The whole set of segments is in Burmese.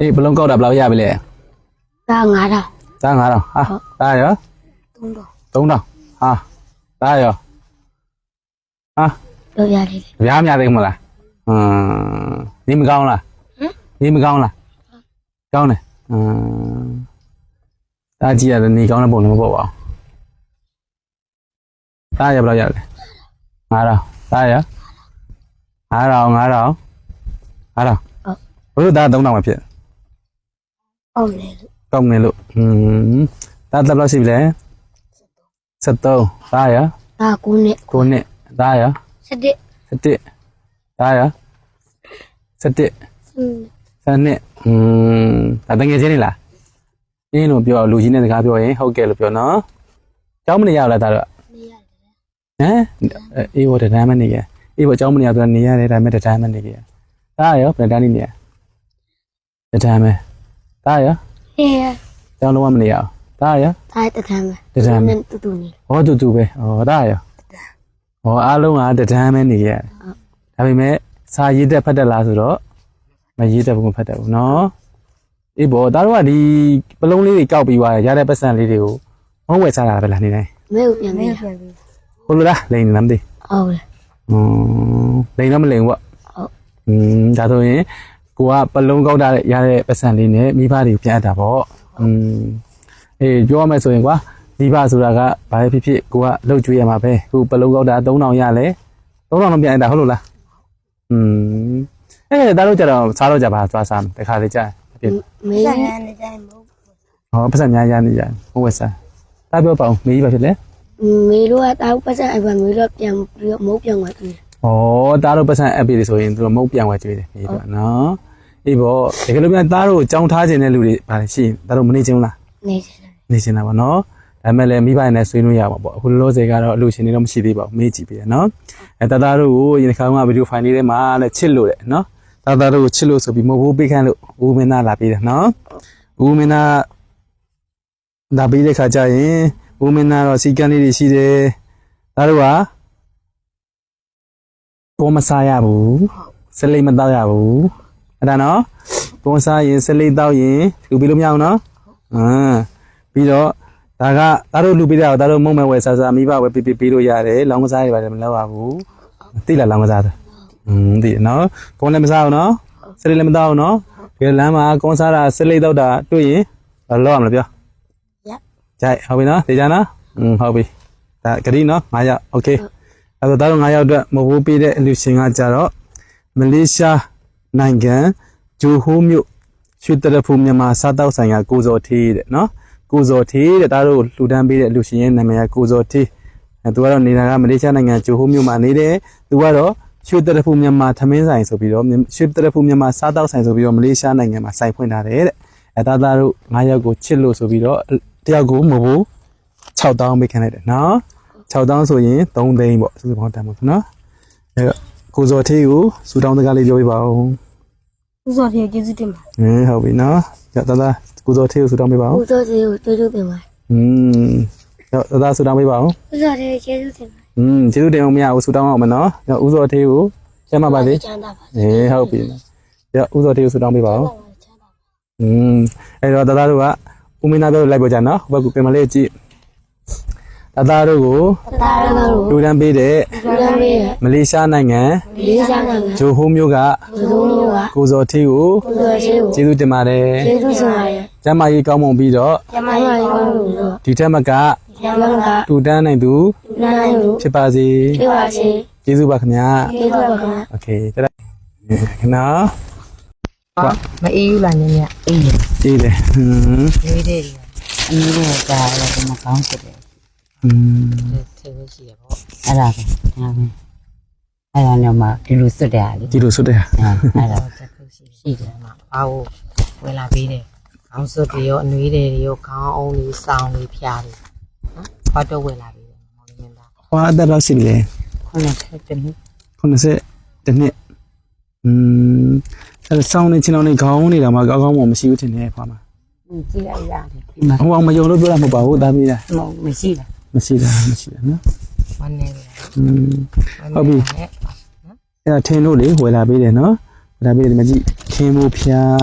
အေးဘလုံးကောက်တာဘယ်လောက်ရပြီလဲဒါ9000 ဒါ9000ဟာဒါရော3000 3000ဟာဒါရောဟာတော့ရတယ်ဗျားများသိမလားဟမ်ဒီမကောင်းလားဟမ်ဒီမကောင်းလားကောင်းတယ်ဟမ်ဒါကြည့်ရတယ်နေကောင်းတဲ့ပုံလည်းမပေါ့ပါဘူးဒါရဘယ်လောက်ရလဲ9000ဒါရ9000 9000 9000ဘယ်လိုဒါ3000မဖြစ် ဟုတ်လေ ကောင်းနေလို့ဟမ်ဒါတက်ဘယ်လောက်ရှိပြီလဲ73ဒါရ ဒါ9နှစ် 9နှစ်ဒါရ 7 17ဒါရ17 อืม ဆယ်နှစ်อืมဒါတငယ်ချင်းနေလားအင်းလို့ပြောလူကြီးနဲ့စကားပြောရင်ဟုတ်ကဲ့လို့ပြောနော်ကျောင်းမနေရဘူးလားဒါတော့ နေရတယ် ဟမ်အေးဘောတန်းမနေခဲ့အေးဘောကျောင်းမနေရတော့နေရတယ်ဒါပေမဲ့တန်းမနေခဲ့ဒါရောဘယ်တန်းနေနေရတန်းမဲ ဒါရော ဟေး ကျောင်းလုံးဝမနေရဘူးဒါရော ဒါတထမ်းပဲ တထမ်းပဲ နဲ့တူတူနေ ဟောတူတူပဲဟောဒါရောဟောအားလုံးကတန်းမဲနေရတယ်ဒါပေမဲ့စာရေးတက်ဖတ်တက်လားဆိုတော့မရေးတက်ဘူးမဖတ်တက်ဘူးနော် အေးဘောဒါတော့ကဒီပလုံးလေးတွေကောက်ပြီးသွားရတဲ့ပတ်စံလေးတွေကိုမဟုတ်ဝယ်စားတာပဲလားနေတိုင်း မဲကိုပြန်ပေးတာ ဟုတ်လို့လားလိန်နေလားမသိ ဟုတ်လေ อืมလိန်တော့မလိန်ဘူးပေါ့ ဟုတ် อืมဒါဆိုရင် ကိုကပလုံးကောက်တာရတဲ့ပတ်စံလေးနဲ့မိဘတွေကိုပြန်အပ်တာပေါ့อืมအေးပြောရမယ်ဆိုရင်ကွာမိဘဆိုတာကဘာပဲဖြစ်ဖြစ်ကိုကလှုပ်ကြွေးရမှာပဲကိုပလုံးကောက်တာ3000ရလဲ3000တော့ပြန်အပ်တာဟုတ်လို့လားอืมအဲ့ဒါတို့ကြတော့စားတော့ကြပါသွားစားမယ်တခါလေကြာဖြစ် မေ ဆိုင်ရနေတိုင်းမဟုတ် ဟောပတ်စံများရနေကြဟုတ်ဝက်စားတာပြောပါဦးမေးပါဖြစ်လဲ မေတို့ကတောက်ပတ်စံအပမေတို့ပြန်ပြီးတော့မဟုတ်ပြန်သွားတယ် ဩတားတို့ပတ်စံအပ်ပြီဆိုရင်သူတို့မုတ်ပြန်ဝဲကြွေးတယ်မေးတော့နော်အေးပေါ့တကယ်လို့ပြန်တားတို့ကြောင်းထားခြင်းတဲ့လူတွေဗါလဲရှိရင်တားတို့မနေချင်းဘူးလားနေတယ်နေချင်းတာပါနော်ဒါပေမဲ့လည်းမိဘနဲ့ဆွေးနွေးရပါပေါ့အခုလောလောဆယ်ကတော့အလူရှင်တွေတော့မရှိသေးပါဘူးမေးကြည့်ပြီနော်အဲတားတားတို့ကိုယနေ့ခါကဗီဒီယိုဖိုင်လေးထဲမှာလည်းချစ်လို့တဲ့နော်တားတားတို့ကိုချစ်လို့ဆိုပြီးမဟုတ်ဘူးပေးခန့်လို့ဦးမင်းသားလာပြီးတယ်နော်ဦးမင်းသားလာပြီးတဲ့ခါကျရင်ဦးမင်းသားတော့စီကန်းလေးတွေရှိတယ်ဒါတို့က ပေါ်မစားရဘူးစလိတ်မတောက်ရဘူးအဲ့ဒါနော်ပေါ်စားရင်စလိတ်တောက်ရင်လူပြီးလို့မရအောင်နော်အမ်ပြီးတော့ဒါကဒါတို့လူပြီးတာဒါတို့မုံမဲ့ဝယ်စားစားမိဘဝယ်ပြီးပြီးပြီးလို့ရတယ်လောင်းကစားတွေပါတယ်မလုပ်ရဘူးသိလားလောင်းကစားတယ်อืมသိတယ်နော်ကောင်းလည်းမစားအောင်နော်စလိတ်လည်းမတောက်အောင်နော်ဒီလမ်းမှာကောင်းစားတာစလိတ်တောက်တာတွေ့ရင်ဘာလုပ်ရမလဲပြောကြိုက်ဟုတ်ပြီနော်သိကြနော်อืมဟုတ်ပြီဒါဂရီနော်9ရောက်โอเค အဲ့တော့ဒါတော့9ရောက်အတွက်မဟုတ်ပေးတဲ့အလူရှင်ကကြတော့မလေးရှားနိုင်ငံဂျိုဟိုးမြို့ရွှေတရဖူမြန်မာစားတောက်ဆိုင်ကကိုဇော်ထေးတဲ့နော်ကိုဇော်ထေးတဲ့ဒါတို့လှူဒန်းပေးတဲ့အလူရှင်ရဲ့နာမည်ကကိုဇော်ထေးအဲသူကတော့နေတာကမလေးရှားနိုင်ငံဂျိုဟိုးမြို့မှာနေတယ်သူကတော့ရွှေတရဖူမြန်မာထမင်းဆိုင်ဆိုပြီးတော့ရွှေတရဖူမြန်မာစားတောက်ဆိုင်ဆိုပြီးတော့မလေးရှားနိုင်ငံမှာစိုက်ဖွင့်ထားတယ်တဲ့အဲဒါသားတို့9ယောက်ကိုချစ်လို့ဆိုပြီးတော့တယောက်ကိုမဟုတ်ဘူး6000ပေးခံလိုက်တယ်နော် 6000ဆိုရင်3သိန်းပေါ့စုစုပေါင်းတန်ပါနော်အဲတော့ကိုဇော်ထေးကိုစူတောင်းတကားလေးပြောပြပါဦး ဥစောပြေကျေးဇူးတင်ပါ ဟင်းဟုတ်ပြီနော်ရတသားကိုဇော်ထေးကိုစူတောင်းပေးပါဦး ဦးစိုးစီကိုတွေ့တွေ့ပြန်ပါ อืมရတသားစူတောင်းပေးပါဦး ဦးစိုးစီကျေးဇူးတင်ပါ อืมကျေးဇူးတင်အောင်မရဘူးစူတောင်းအောင်မနော်ရဦးဇော်ထေးကိုကျမ်းပါပါစေ ချမ်းသာပါ ဟင်းဟုတ်ပြီရဦးဇော်ထေးကိုစူတောင်းပေးပါဦး ချမ်းသာပါ อืมအဲ့တော့တသားတို့ကဦးမင်းသားတို့လိုက်ပေါ်ကြနော်ဟိုဘက်ကပြန်မလေးကြည့် တသားတို့ကို တာရတော့ လူတန်းပေးတဲ့ လူရမ်းပေးတယ် မလေးရှားနိုင်ငံ လေးစားနိုင်ငံ ဂျိုဟိုးမြို့က လူတို့မျိုးက ကိုဇော်ထေးကို ဦးစိုးစီကို ကျေးဇူးတင်ပါတယ် ကျေးဇူးတင်ပါတယ် ကျမ်းမာရေးကောင်းမွန်ပြီးတော့ ကျမကြီးကောင်းလို့လို့ ဒီထက်မက ကျမက တူတန်းနိုင်သူ နိုင်လို့ ဖြစ်ပါစေ ပြပါစေ ကျေးဇူးပါခင်ဗျာ ကျေးဇူးပါခင်ဗျာ โอเคတက်လိုက်ခဏ မအေးဘူးလားညညအေးရ ကြည့်တယ်ဟွန်း ရွေးတဲ့ဒီအနည်းနဲ့ကြာတော့ဒီမှာကောင်းဖြစ်တယ် ဟွန်းထေဝရှိရပေါ့အဲ့ဒါပဲဒါပဲအဲ့ဒါတော့မှဒီလိုစွတ်တယ်လေဒီလိုဆွတ်တယ်အဲ့ဒါချက်ခုရှိရှိတယ်မှာဘာလို့ဝယ်လာပေးတယ်ခေါင်းစွတ်တွေရောအနွေးတွေရောခေါင်းအောင်တွေစောင်းတွေဖြားတွေနော်ဘာတော့ဝယ်လာပေးတယ်မောင်လေးမင်းသားဟွာအသက်တော့ရှိပြီလေခုနကတည်းက90တနှစ်อืมအဲဆောင်းနေချင်းအောင်နေခေါင်းနေတာမှာကောင်းကောင်းမမရှိဘူးထင်တယ်ခွာမှာကြည့်လိုက်ရတယ်ဒီမှာဟိုအောင်မယုံလို့ပြောတာမဟုတ်ပါဘူးဒါမီးလားမဟုတ်မရှိလား မရှိတာမရှိတာနော်မနေဘူးอืมဟုတ်ပြီနဲ့အဲ့ဒါထင်းလို့လေဝယ်လာပေးတယ်နော်ဝယ်လာပေးတယ်ဒီမှာကြည့်ထင်းမိုးဖျား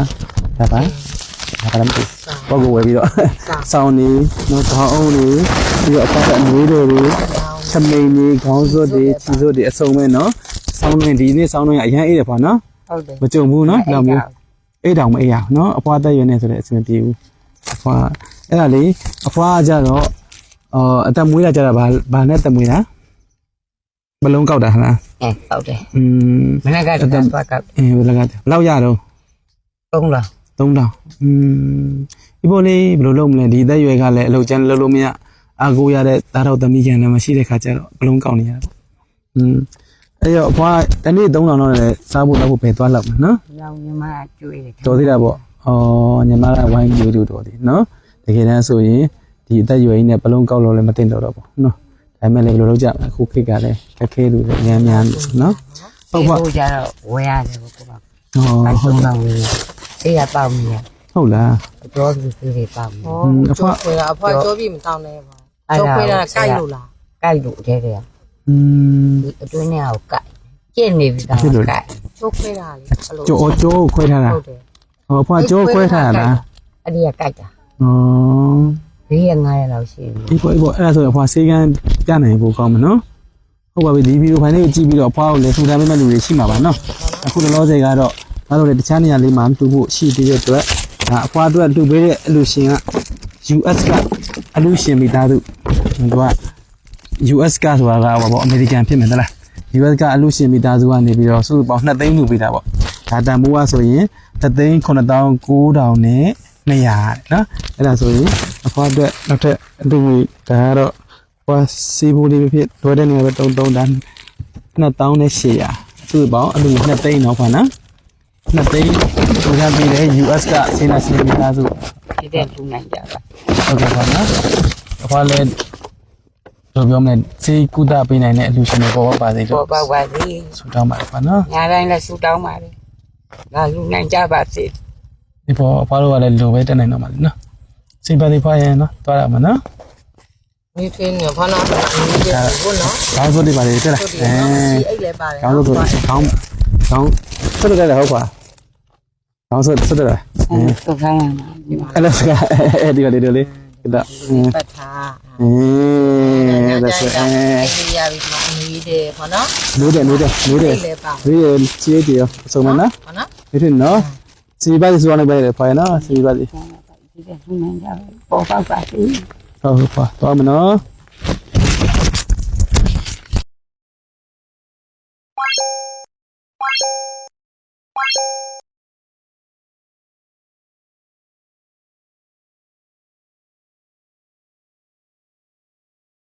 ဒါဒါပါဒါပါလည်းမသိဘောကိုဝယ်ပြီးတော့စောင်းနေနော်ခေါင်းအောင်နေပြီးတော့အပတ်အမွေးတွေတွေသမိန်တွေခေါင်းစွပ်တွေခြေစွပ်တွေအစုံပဲနော်စောင်းနေဒီနေ့စောင်းနေအရင်အေးတယ်ပေါ့နော်ဟုတ်တယ်မကြုံဘူးနော်ဒီလိုမျိုးအေးတောင်မအေးရအောင်နော်အဖွားတက်ရွယ်နေဆိုတဲ့အဆင်မပြေဘူးအဖွားအဲ့ဒါလေအဖွားကကြတော့ အော်အသက်မွေးတာကြတာဘာဘာနဲ့တက်မွေးတာဘလုံးကောက်တာဟလား အဲဟုတ်တယ် อืม မနေ့ကတည်းကသွားက အဲဘယ်လိုကဘယ်လောက်ရတော့ သုံးလား 3000อืมဒီပေါ်လေးဘယ်လိုလုပ်မလဲဒီအသက်ရွယ်ကလည်းအလုပ်ကျန်းလုပ်လို့မရအာကိုရတဲ့သားတော်သမီးကျန်လည်းမရှိတဲ့ခါကျတော့ဘလုံးကောက်နေရတာပေါ့อืมအဲ့တော့အဖွားတနေ့3000တော့လည်းစားဖို့တော့ဖို့ပဲသွားလောက်မယ်နော် ရောင်ညီမကျွေးတယ် တော်သေးတာပေါ့။အော်ညီမကဝိုင်းပြူတူတော်သေးနော်။တကယ်တမ်းဆိုရင် ဒီအသက်အရွယ်ကြီးနဲ့ဘလုံးကောက်လို့လည်းမတင်တော့တော့ဘူးနော်ဒါပေမဲ့လည်းဘယ်လိုလုပ်ကြမလဲအခုခေတ်ကလည်းခက်ခဲသူတွေအများများလို့နော်ဟုတ်ပါဘူးကြတော့ဝယ်ရတယ်ဘုရားဟုတ်ပါဘူးတော့ဝယ်ဆေးရပေါ့မြင်ဟုတ်လားအတော်သူတွေပေါ့မြင်အဖွားခွေကအဖွားကြောပြီးမတောင်းနိုင်ပါဘူးကြောခွေကကိုက်လို့လားကိုက်လို့အဲတည်းอืมအတွင်းထဲကိုကိုက်ကျင့်နေပြီတော့ကိုက်ကြောခွေတာလေကြောကြောကိုခွဲထားတာဟုတ်တယ်ဟောအဖွားကြောခွဲထားတာလားအဲ့ဒီကကိုက်တာဩ 4ရက်5ရက်လောက်ရှိပြီဒီပေါ်ဒီပေါ်အဲ့ဒါဆိုရင်ဟိုဆေးကန်းပြနိုင်ဖို့ကောင်းမယ်နော်ဟုတ်ပါပြီဒီဗီဒီယိုဖိုင်လေးကိုကြည့်ပြီးတော့အဖွားကိုလည်းထူထမ်းပေးမဲ့လူတွေရှိမှာပါနော်အခုလောလောဆယ်ကတော့ဘာလို့လဲတခြားနေရာလေးမှာတူဖို့ရှိသေးတဲ့အတွက်ဒါအဖွားအတွက်တူပေးတဲ့အလူရှင်က US ကအလူရှင်မိသားစုသူက US ကဆိုတာကဟောပေါ့အမေရိကန်ဖြစ်မယ်သလား US ကအလူရှင်မိသားစုကနေပြီးတော့စုစုပေါင်း2သိန်းလူပေးတာပေါ့ဒါတန်ဖိုးကဆိုရင်3သိန်း9900နဲ့200တဲ့နော်အဲ့ဒါဆိုရင် အဖွားအတွက်နောက်ထပ်အတူကြီးဒါကတော့ဟိုစီဘူလေးဖြစ်လွယ်တဲ့နေရာပဲ33တန်း2800နဲ့800စုစုပေါင်းအလူ2သိန်းတော့ခွာနော်နှစ်သိန်းကိုရပြီးတဲ့ US ကဆေးနာစီမိသားစုဒီတဲ့လူနိုင်ကြပါဟုတ်ကဲ့ပါနော်။ဘာလဲတို့ပြောမလဲစေကုသပေးနိုင်တဲ့အလူရှင်တွေပေါ်ပါပါစေလို့ပေါ်ပါပါစေဆုတောင်းပါတယ်ပါနော်ညာတိုင်းလည်းဆူတောင်းပါလေဒါလူနိုင်ကြပါစေ။ဒီပေါ်ဘာလို့ကလည်းလိုပဲတက်နိုင်တော့မှာလေနော်။ စိတ်ပါသေးပါရဲ့နော်။သွားရမှာနော်မိဖင်းနဲ့ဘာနာဒီကျဘုနော်။ကောင်းစိုးတွေပါလေတက်လာဟုတ်တယ်။နော်အဲအဲ့လေပါတယ်ကောင်းစိုးဆိုကောင်းကောင်းဆက်လို့ကြတယ်ဟုတ်ပါ။ကောင်းစိုးဆက်တယ်လား။အဲတော့ခိုင်းရမှာဒီမှာအဲ့လိုစကားအဲဒီကလေးတို့လေးဒါအင်းပတ်ထားအင်းဒါဆိုအဲအဲ့ဒီရပြီမအမီးတယ်ဘောနော်နိုးတယ်နိုးတယ်နိုးတယ်အဲ့လေပါဒီချေးတယ်ဆုံးမနော်ဘောနော်ဒီထင်နော်စီပါစီစွာနေပဲလေဖိုင်နော်စီပါစီဒီ တဲ့လူနိုင်ကြပါပေါ်ပါပါစေဟုတ်ဟုတ်ပါတော့မနော်